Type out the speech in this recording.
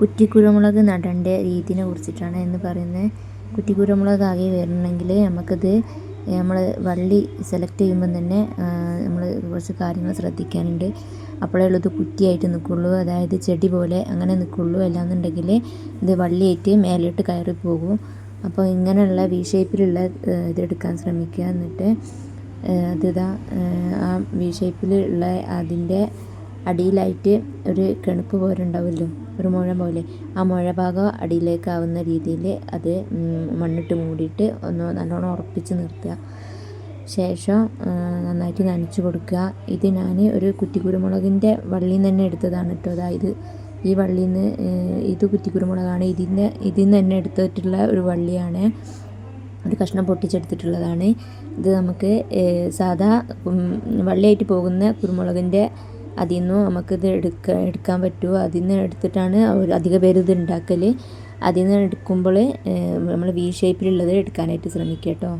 കുറ്റിക്കുരുമുളക് നടേണ്ട രീതിനെ കുറിച്ചിട്ടാണ് എന്ന് പറയുന്നത്. കുറ്റിക്കുരുമുളക് ആകെ വരണമെങ്കിൽ നമുക്കത് നമ്മൾ വള്ളി സെലക്ട് ചെയ്യുമ്പം തന്നെ നമ്മൾ കുറച്ച് കാര്യങ്ങൾ ശ്രദ്ധിക്കാനുണ്ട്. അപ്പോഴേ ഉള്ളൂ ഇത് കുറ്റിയായിട്ട് നിൽക്കുള്ളൂ. അതായത് ചെടി പോലെ അങ്ങനെ നിൽക്കുള്ളൂ. അല്ലാന്നുണ്ടെങ്കിൽ ഇത് വള്ളിയായിട്ട് മേലോട്ട് കയറി പോകും. അപ്പോൾ ഇങ്ങനെയുള്ള വി ഷേപ്പിലുള്ള ഇതെടുക്കാൻ ശ്രമിക്കുക. എന്നിട്ട് അതിതാ ആ വി ഷേപ്പിലുള്ള അതിന്റെ അടിയിലായിട്ട് ഒരു കിണുപ്പ് പോലെ ഉണ്ടാവുമല്ലോ ഒരു മുഴ പോലെ. ആ മുഴ ഭാഗം അടിയിലേക്കാവുന്ന രീതിയിൽ അത് മണ്ണിട്ട് മൂടിയിട്ട് ഒന്ന് നല്ലോണം ഉറപ്പിച്ച് നിർത്തുക. ശേഷം നന്നായിട്ട് നനച്ച് കൊടുക്കുക. ഇത് ഞാൻ ഒരു കുറ്റിക്കുരുമുളകിന്റെ വള്ളിയിൽ നിന്ന് തന്നെ എടുത്തതാണ് കേട്ടോ. അതായത് ഈ വള്ളിയിൽ നിന്ന് ഇത് കുറ്റിക്കുരുമുളകാണ്. ഇതിന്റെ ഇതിൽ നിന്ന് തന്നെ എടുത്തിട്ടുള്ള ഒരു വള്ളിയാണ്. ഒരു കഷ്ണം പൊട്ടിച്ചെടുത്തിട്ടുള്ളതാണ്. ഇത് നമുക്ക് സാധാ വള്ളിയായിട്ട് പോകുന്ന കുരുമുളകിന്റെ അതിൽ നിന്നും നമുക്കിത് എടുക്ക എടുക്കാൻ പറ്റുമോ അതിൽ നിന്ന് എടുത്തിട്ടാണ് അധിക പേര് ഇത് ഉണ്ടാക്കൽ അതിൽ നിന്ന് എടുക്കുമ്പോൾ നമ്മൾ വി ഷേപ്പിലുള്ളത് എടുക്കാനായിട്ട് ശ്രമിക്കുക കേട്ടോ